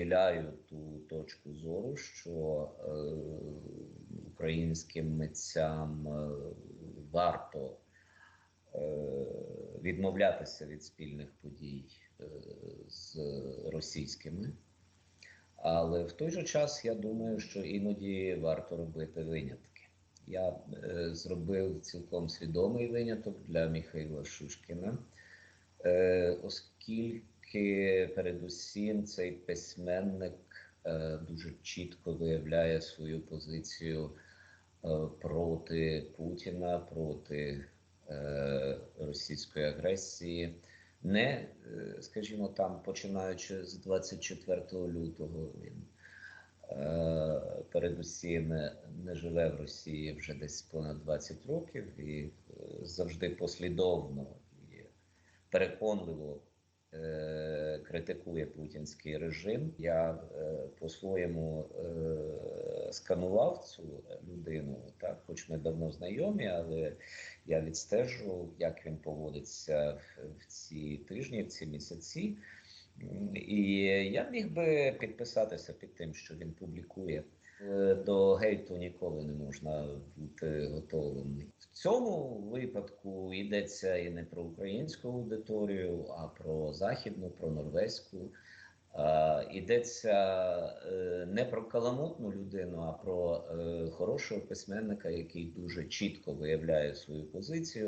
поділяю ту точку зору, що е, українським митцям е, варто е, відмовлятися від спільних подій е, з російськими. Але в той же час я думаю, що іноді варто робити винятки. Я е, зробив цілком свідомий виняток для Михайла Шушкіна, е, оскільки передусім цей письменник е, дуже чітко виявляє свою позицію е, проти Путіна, проти е, російської агресії. Не, е, скажімо, там, починаючи з 24 лютого, він е, передусім не, живе в Росії вже десь понад 20 років і е, завжди послідовно і переконливо критикує путінський режим. Я е, по-своєму е, сканував цю людину, так, хоч ми давно знайомі, але я відстежу, як він поводиться в ці тижні, в ці місяці. І я міг би підписатися під тим, що він публікує. Е, До гейту ніколи не можна бути готовим. В цьому випадку йдеться і не про українську аудиторію, а про західну, про норвезьку. Йдеться е, не про каламутну людину, а про е, хорошого письменника, який дуже чітко виявляє свою позицію.